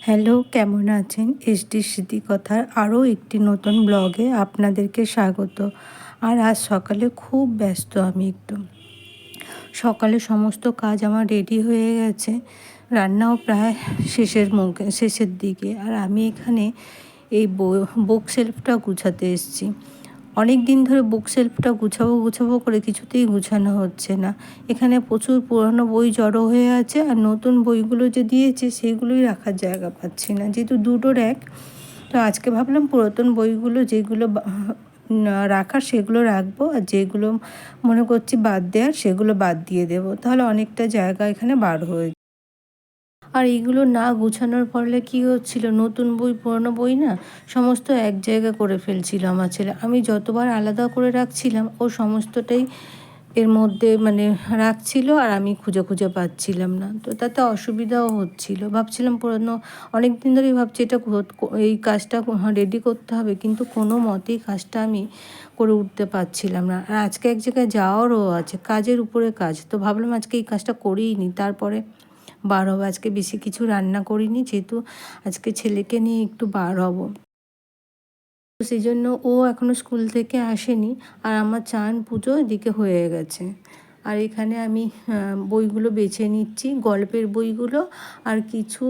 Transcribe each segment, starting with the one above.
Hello, কেমন আছেন? SD স্মৃতিকথার আরও একটি নতুন ব্লগে আপনাদেরকে স্বাগত। আর আজ সকালে খুব ব্যস্ত আমি একটু। সকালে সমস্ত কাজ আমার রেডি হয়ে গেছে। রান্নাও প্রায় শেষের মুখে, শেষের দিকে। আর আমি এখানে এই বুক সেলফটা গুছাতে এসেছি। অনেক দিন ধরে বুক সেলফটা গুছাবো গুছাবো করে কিছুতেই গুছানো হচ্ছে না। এখানে প্রচুর পুরনো বই জড়ো হয়ে আছে আর নতুন বইগুলো যে দিয়েছে সেগুলোই রাখার জায়গা পাচ্ছি না। যেহেতু দুটো র্যাক তো আজকে ভাবলাম পুরাতন বইগুলো যেগুলো রাখার সেগুলো রাখব আর যেগুলো মনে করছি বাদ দেওয়ার সেগুলো বাদ দিয়ে দেবো। তাহলে অনেকটা জায়গা এখানে বার হয়ে আর এইগুলো না গুছানোর ফলে কী হচ্ছিল? নতুন বই, পুরনো বই না সমস্ত এক জায়গা করে ফেলছিল আমার ছেলে। আমি যতবার আলাদা করে রাখছিলাম, ও সমস্তটাই এর মধ্যে মানে রাখছিল আর আমি খুঁজে খুঁজে পাচ্ছিলাম না। তো তাতে অসুবিধাও হচ্ছিল। ভাবছিলাম পুরনো অনেক দিন ধরেই ভাবছি এটা এই কাজটা রেডি করতে হবে, কিন্তু কোনো মতেই কাজটা আমি করে উঠতে পারছিলাম না। আর আজকে এক জায়গায় যাওয়ারও আছে, কাজের উপরে কাজ। তো ভাবলাম আজকে এই কাজটা করেই নি। তারপরে বার হব আজকে বেশি কিছু রান্না করিনি, যেহেতু আজকে ছেলেকে নিয়ে একটু বার হব। সেই জন্য ও এখনও স্কুল থেকে আসেনি, আর আমার চান পুজো এদিকে হয়ে গেছে। আর এখানে আমি বইগুলো বেছে নিচ্ছি, গল্পের বইগুলো, আর কিছু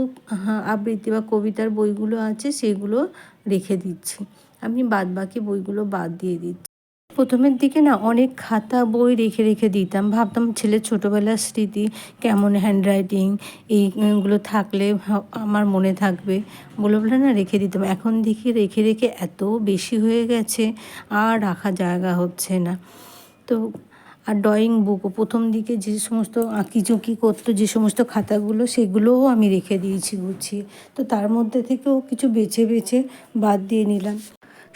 আবৃত্তি বা কবিতার বইগুলো আছে, সেগুলো রেখে দিচ্ছি। আমি বাদ বাকি বইগুলো বাদ দিয়ে দিচ্ছি। প্রথমের দিকে না অনেক খাতা বই রেখে রেখে দিতাম। ভাবতাম ছেলের ছোটোবেলার স্মৃতি, কেমন হ্যান্ডরাইটিং এইগুলো থাকলে আমার মনে থাকবে। বলে বলে না রেখে দিতাম। এখন দেখি রেখে রেখে এত বেশি হয়ে গেছে, আর রাখা জায়গা হচ্ছে না। তো, আর ড্রয়িং বুকও প্রথম দিকে যে সমস্ত আঁকিঝুঁকি করতো, যে সমস্ত খাতাগুলো, সেগুলোও আমি রেখে দিয়েছি, গুছিয়ে। তো তার মধ্যে থেকেও কিছু বেছে বেছে বাদ দিয়ে নিলাম।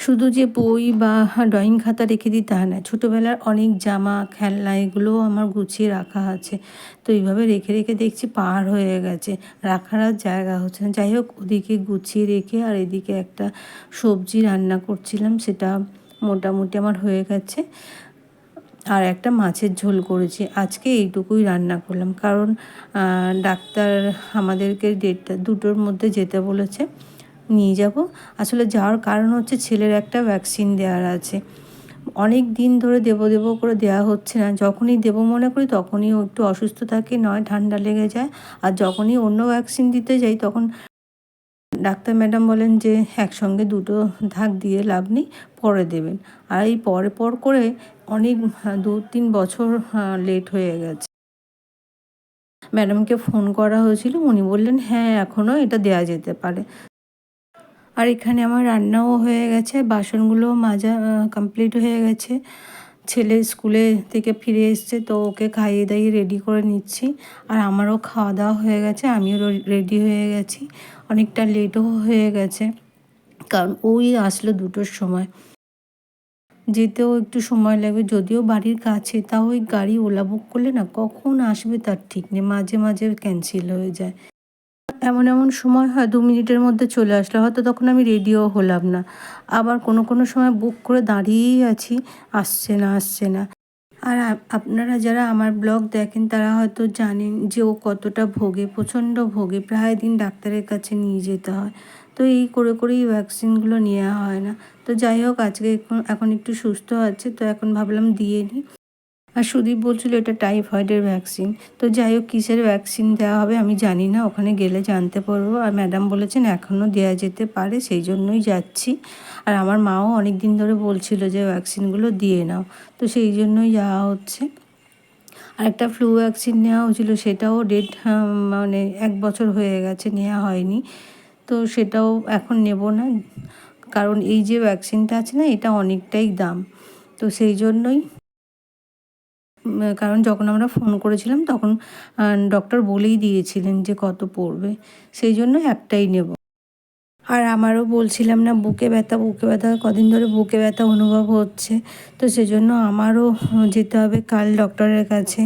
শুধু যে বই বা ড্রয়িং খাতা রেখে দিই তা না ছোটোবেলার অনেক জামা, খেলনা, এগুলোও আমার গুছিয়ে রাখা আছে। তো এইভাবে রেখে রেখে দেখছি পার হয়ে গেছে, রাখার আর জায়গা হচ্ছে না। যাই হোক, ওদিকে গুছিয়ে রেখে আর এদিকে একটা সবজি রান্না করছিলাম, সেটা মোটামুটি আমার হয়ে গেছে। আর একটা মাছের ঝোল করেছি, আজকে এইটুকুই রান্না করলাম। কারণ ডাক্তার আমাদেরকে ডেটটা, দুটোর মধ্যে যেতে বলেছে। নিয়ে যাব। আসলে যাওয়ার কারণ হচ্ছে ছেলের একটা ভ্যাকসিন দেওয়ার আছে। অনেক দিন ধরে দেবো দেবো করে দেওয়া হচ্ছে না। যখনই দেবো মনে করি তখনই একটু অসুস্থ থাকে, নয়, ঠান্ডা লেগে যায়। আর যখনই অন্য ভ্যাকসিন দিতে যাই তখন ডাক্তার ম্যাডাম বলেন যে, একসঙ্গে দুটো ধাক দিয়ে লাভ নেই, পরে দেবেন। আর এই পরে পর করে অনেক দু তিন বছর লেট হয়ে গেছে। ম্যাডামকে ফোন করা হয়েছিল। উনি বললেন হ্যাঁ এখনও এটা দেওয়া যেতে পারে। আর এখানে আমার রান্নাও হয়ে গেছে বাসনগুলোও মাজা কমপ্লিট হয়ে গেছে। ছেলে স্কুলে থেকে ফিরে এসছে, তো ওকে খাইয়ে দাইয়ে রেডি করে নিচ্ছি। আর আমারও খাওয়া দাওয়া হয়ে গেছে, আমিও রেডি হয়ে গেছি। অনেকটা লেটও হয়ে গেছে, কারণ ওই আসলো দুটোর সময়। যেতেও একটু সময় লাগবে, যদিও বাড়ির কাছে, তাও ওই গাড়ি ওলা বুক করলে না কখন আসবে তার ঠিক নেই, মাঝে মাঝে ক্যান্সেল হয়ে যায়। এমন এমন সময় হয়, দু মিনিটের মধ্যে চলে আসলো। হয়তো তখন আমি রেডিও হলাম না। আবার কোনো কোনো সময় বুক করে দাঁড়িয়েই আছি, আসছে না আসছে না। আর আপনারা যারা আমার ব্লগ দেখেন, তারা হয়তো জানেন যে ও কতটা ভোগে, প্রচণ্ড ভোগে। প্রায় দিন ডাক্তারের কাছে নিয়ে যেতে হয়। তো এই করে করেই ভ্যাকসিনগুলো নেওয়া হয় না। তো যাই হোক, আজকে এখন একটু সুস্থ আছে। তো এখন ভাবলাম দিয়ে নিই। আর সুদীপ বলছিল এটা টাইফয়েডের ভ্যাকসিন তো যাই হোক, কিসের ভ্যাকসিন দেওয়া হবে আমি জানি না, ওখানে গেলে জানতে পারব। আর ম্যাডাম বলেছেন এখনও দেওয়া যেতে পারে, সেই জন্যই যাচ্ছি। আর আমার মাও অনেক দিন ধরে বলছিল যে ভ্যাকসিনগুলো দিয়ে নাও, তো সেই জন্যই যাওয়া হচ্ছে। আর একটা ফ্লু ভ্যাকসিন নেওয়া হয়েছিল, সেটাও ডেট মানে এক বছর হয়ে গেছে, নেওয়া হয়নি। তো সেটাও এখন নেব না, কারণ এই যে ভ্যাকসিনটা আছে না, এটা অনেকটাই দাম। তো সেই জন্যই কারণ যখন আমরা ফোন করেছিলাম তখন ডক্টর বলেই দিয়েছিলেন যে কত পড়বে। সেই জন্য একটাই নেব। আর আমারও বলছিলাম না, বুকে ব্যথা বুকে ব্যথা, কদিন ধরে বুকে ব্যথা অনুভব হচ্ছে। তো সেজন্য আমারও যেতে হবে কাল ডক্টরের কাছে।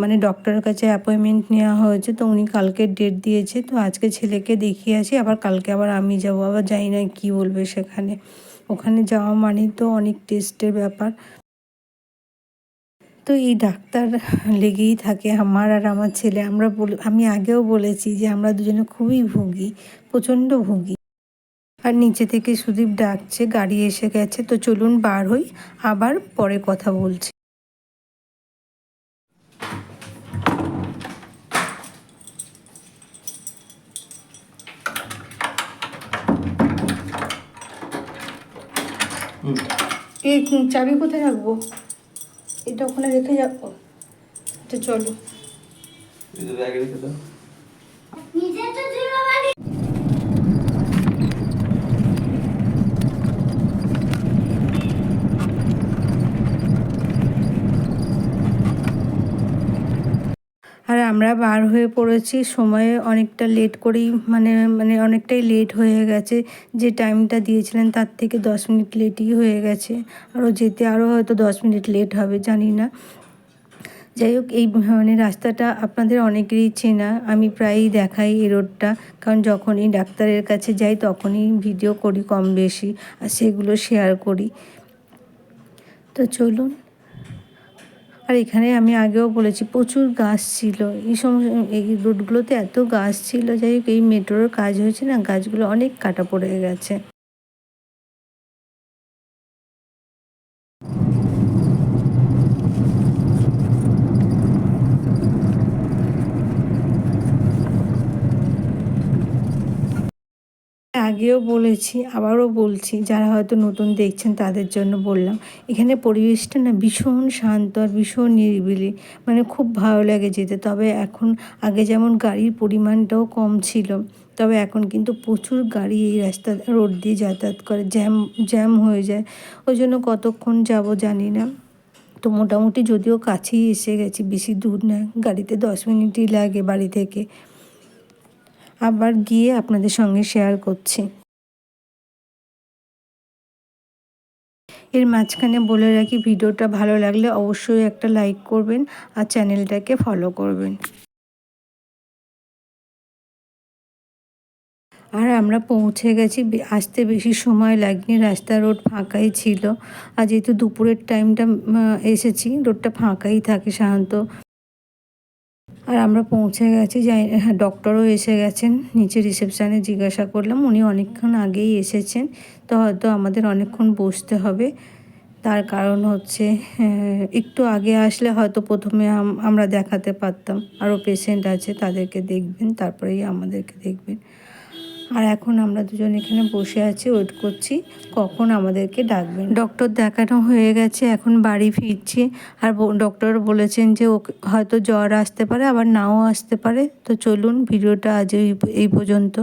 মানে ডক্টরের কাছে অ্যাপয়েন্টমেন্ট নেওয়া হয়েছে, তো উনি কালকে ডেট দিয়েছে। তো আজকে ছেলেকে দেখিয়ে আসি, আবার কালকে আবার আমি যাব। আবার জানি না কী বলবে সেখানে। ওখানে যাওয়া মানে তো অনেক টেস্টের ব্যাপার। তো এই ডাক্তার লেগেই থাকে আমার আর আমার ছেলে। আমরা বলে আমি আগেও বলেছি যে আমরা দুজনে খুবই ভুগি প্রচণ্ড ভুগি। আর নিচে থেকে সুদীপ ডাকছে গাড়ি এসে গেছে তো চলুন বার হই আবার পরে কথা বলছি। এই চাবি কোথায় রাখব? এটা ওখানে রেখে যাব। আচ্ছা চলো। রেখে দাও। আর আমরা বার হয়ে পড়েছি। সময়ে অনেকটা লেট করেই মানে মানে অনেকটাই লেট হয়ে গেছে। যে টাইমটা দিয়েছিলেন তার থেকে দশ মিনিট লেটই হয়ে গেছে। আরও যেতে আরও হয়তো দশ মিনিট লেট হবে, জানি না। যাই হোক, এই মানে রাস্তাটা আপনাদের অনেকেরই চেনা। আমি প্রায়ই দেখাই এই রোডটা কারণ যখনই ডাক্তারের কাছে যাই, তখনই ভিডিও করি কম বেশি। আর সেগুলো শেয়ার করি। তো চলুন। আর এখানে আমি আগেও বলেছি, প্রচুর গাছ ছিল। এই সমস্ত, এই রোডগুলোতে এত গাছ ছিল, যাই হোক, এই মেট্রোর কাজ হয়েছে না, গাছগুলো অনেক কাটা পড়ে গেছে। আগেও বলেছি, আবারও বলছি, যারা হয়তো নতুন দেখছেন তাদের জন্য বললাম, এখানে পরিবেশটা না ভীষণ শান্ত আর ভীষণ নিরিবিলি মানে খুব ভালো লাগে যেতে। তবে এখন আগে যেমন গাড়ির পরিমাণটাও কম ছিল, তবে এখন কিন্তু প্রচুর গাড়ি এই রাস্তা রোড দিয়ে যাতায়াত করে, জ্যাম জ্যাম হয়ে যায়। ওই জন্য কতক্ষণ যাব জানি না। তো মোটামুটি যদিও কাছেই এসে গেছি, বেশি দূর না, গাড়িতে দশ মিনিটই লাগে বাড়ি থেকে। আবার গিয়ে আপনাদের সঙ্গে শেয়ার করছি। এর মাঝখানে বলে রাখি, ভিডিওটা ভালো লাগলে অবশ্যই একটা লাইক করবেন আর চ্যানেলটাকে ফলো করবেন। আর আমরা পৌঁছে গেছি আসতে বেশি সময় লাগেনি, রাস্তা রোড ফাঁকাই ছিল। আর যেহেতু দুপুরের টাইমটা এসেছি, রোডটা ফাঁকাই থাকে সাধারণত আর আমরা পৌঁছে গেছি, যাই হ্যাঁ ডক্টরও এসে গেছেন। নিচে রিসেপশানে জিজ্ঞাসা করলাম, উনি অনেকক্ষণ আগেই এসেছেন। তো হয়তো আমাদের অনেকক্ষণ বসতে হবে। তার কারণ হচ্ছে একটু আগে আসলে হয়তো প্রথমে আমরা দেখাতে পারতাম। আরও পেশেন্ট আছে, তাদেরকে দেখবেন, তারপরেই আমাদেরকে দেখবেন। আর এখন আমরা দুজন এখানে বসে আছি ওয়েট করছি। কখন আমাদেরকে ডাকবেন? ডক্টর দেখানো হয়ে গেছে, এখন বাড়ি ফিরছি। আর ডক্টর বলেছেন যে ওকে, হয়তো জ্বর আসতে পারে, আবার নাও আসতে পারে। তো চলুন, ভিডিওটা আজ এই এই পর্যন্ত।